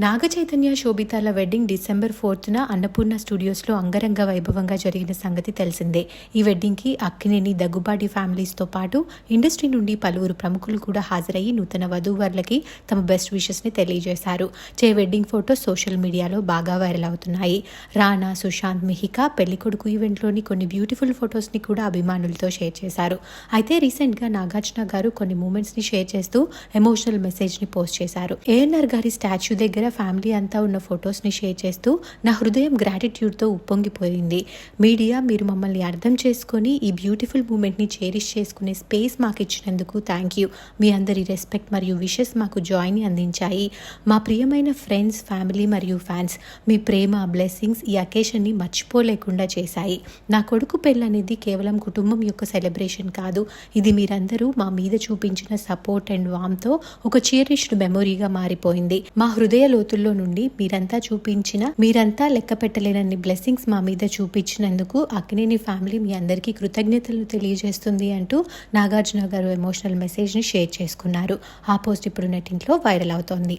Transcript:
నాగ చైతన్య శోభితాల wedding December ఫోర్త్న అన్నపూర్ణ స్టూడియోస్లో అంగరంగ వైభవంగా జరిగిన సంగతి తెలిసిందే. ఈ వెడ్డింగ్కి అక్కినేని దగ్గుబాటి ఫ్యామిలీస్తో పాటు ఇండస్ట్రీ నుండి పలువురు ప్రముఖులు కూడా హాజరయ్యి నూతన వధూవరులకి తమ బెస్ట్ విషెస్ని తెలియజేశారు. చే వెడ్డింగ్ ఫోటో సోషల్ మీడియాలో బాగా వైరల్ అవుతున్నాయి. రానా సుశాంత్ మిహికా పెళ్ళికొడుకు ఈవెంట్లోని కొన్ని బ్యూటిఫుల్ ఫొటోస్ని కూడా అభిమానులతో షేర్ చేశారు. అయితే రీసెంట్గా నాగార్జున గారు కొన్ని మూమెంట్స్ని షేర్ చేస్తూ ఎమోషనల్ మెసేజ్ని పోస్ట్ చేశారు. ఏఎన్ఆర్ గారి స్టాచ్యూ దగ్గర ఫ్యామిలీ అంతా ఉన్న ఫొటోస్ని షేర్ చేస్తూ నా హృదయం గ్రాటిట్యూడ్తో ఉప్పొంగిపోయింది. మీడియా మీరు మమ్మల్ని అర్థం చేసుకొని ఈ బ్యూటిఫుల్ మూమెంట్ని చేరిష్ చేసుకునే స్పేస్ మాకు ఇచ్చినందుకు థ్యాంక్ యూ మీ అందరి రెస్పెక్ట్ మరియు విషెస్ మాకు జాయిన్ అందించాయి. మా ప్రియమైన ఫ్రెండ్స్ ఫ్యామిలీ మరియు ఫ్యాన్స్ మీ ప్రేమ బ్లెస్సింగ్స్ ఈ అకేషన్ని మర్చిపోలేకుండా చేశాయి. నా కొడుకు పెళ్ళి అనేది కేవలం కుటుంబం యొక్క సెలబ్రేషన్ కాదు. ఇది మీరందరూ మా మీద చూపించిన సపోర్ట్ అండ్ వామ్తో ఒక చీరిష్డ్ మెమొరీగా మారిపోయింది. మా హృదయలో లోతుల్లో నుండి మీరంతా చూపించిన మీరంతా లెక్క పెట్టలేనన్ని బ్లెస్సింగ్స్ మా మీద చూపించినందుకు అక్కినేని ఫ్యామిలీ మీ అందరికీ కృతజ్ఞతలు తెలియజేస్తుంది అంటూ నాగార్జున గారు ఎమోషనల్ మెసేజ్ని షేర్ చేసుకున్నారు. ఆ పోస్ట్ ఇప్పుడు నెట్టింట్లో వైరల్ అవుతోంది.